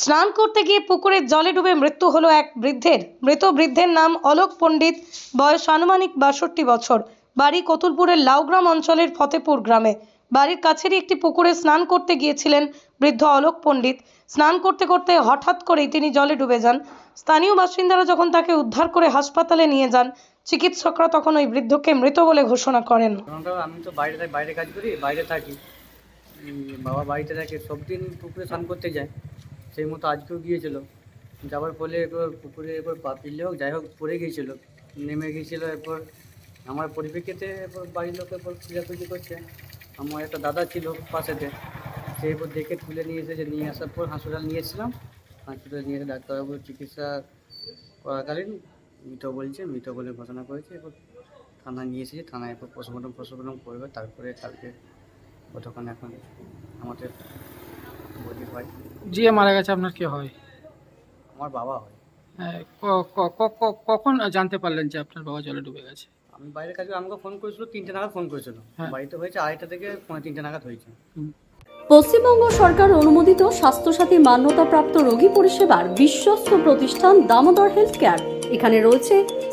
স্নান করতে গিয়ে পুকুরের জলে ডুবে মৃত্যু হলো এক বৃদ্ধের। মৃত বৃদ্ধের নাম অলোক পণ্ডিত, বয়স আনুমানিক বাষট্টি বছর। বাড়ি কতুলপুরের লাউগ্রাম অঞ্চলের ফতেপুর গ্রামে। বাড়ির কাছেরই একটি পুকুরে স্নান করতে গিয়েছিলেন বৃদ্ধ অলোক পণ্ডিত। স্নান করতে করতে হঠাৎ করেই তিনি জলে ডুবে যান। স্থানীয় বাসিন্দারা যখন তাকে উদ্ধার করে হাসপাতালে নিয়ে যান, চিকিৎসকরা তখন ওই বৃদ্ধকে মৃত বলে ঘোষণা করেন। আমি তো বাইরে বাইরে কাজ করি, বাইরে থাকি। বাবা বাড়িতে থাকে, সব দিন পুকুরে স্নান করতে যায়। সেই মতো আজকেও গিয়েছিল। যাওয়ার ফলে এরপর পুকুরে এরপর পা পিললে হোক যাই হোক পড়ে গিয়েছিল। নেমে গিয়েছিল এরপর আমার পরিপ্রেক্ষিতে এরপর বাড়ির লোক এরপর খোঁজাখুঁজি করছে। আমার একটা দাদা ছিল পাশেতে। সে এরপর দেখে তুলে নিয়ে এসেছে। নিয়ে আসার পর হাসপাতাল নিয়ে এসেছিলাম। হাসপাতালে নিয়ে এসে ডাক্তারবাবু চিকিৎসা করাকালীন মৃত বলছে, মৃত বলে ঘোষণা করেছে। এরপর থানায় নিয়ে এসেছি। থানায় এরপর পোস্টমর্টম পোস্টমর্টম করবে। তারপরে কালকে কতক্ষণ এখন আমাদের বডি হয়। যে মারা গেছে আপনার কে হয়? আমার বাবা হয়। হ্যাঁ, কখন জানতে পারলেন যে আপনার বাবা জলে ডুবে গেছে? আমি বাইরে কাজে আমাকে ফোন করেছিল তিনটে নাগাদ ফোন করেছিল। হ্যাঁ। বাড়িতে হয়েছে আড়াইটা থেকে তিনটে নাগাদ হয়েছে। পশ্চিমবঙ্গ সরকার অনুমোদিত স্বাস্থ্যসাথী মান্যতাপ্রাপ্ত রোগী পরিষেবার বিশ্বস্ত প্রতিষ্ঠান দামোদর হেলথ কেয়ার। এখানে রয়েছে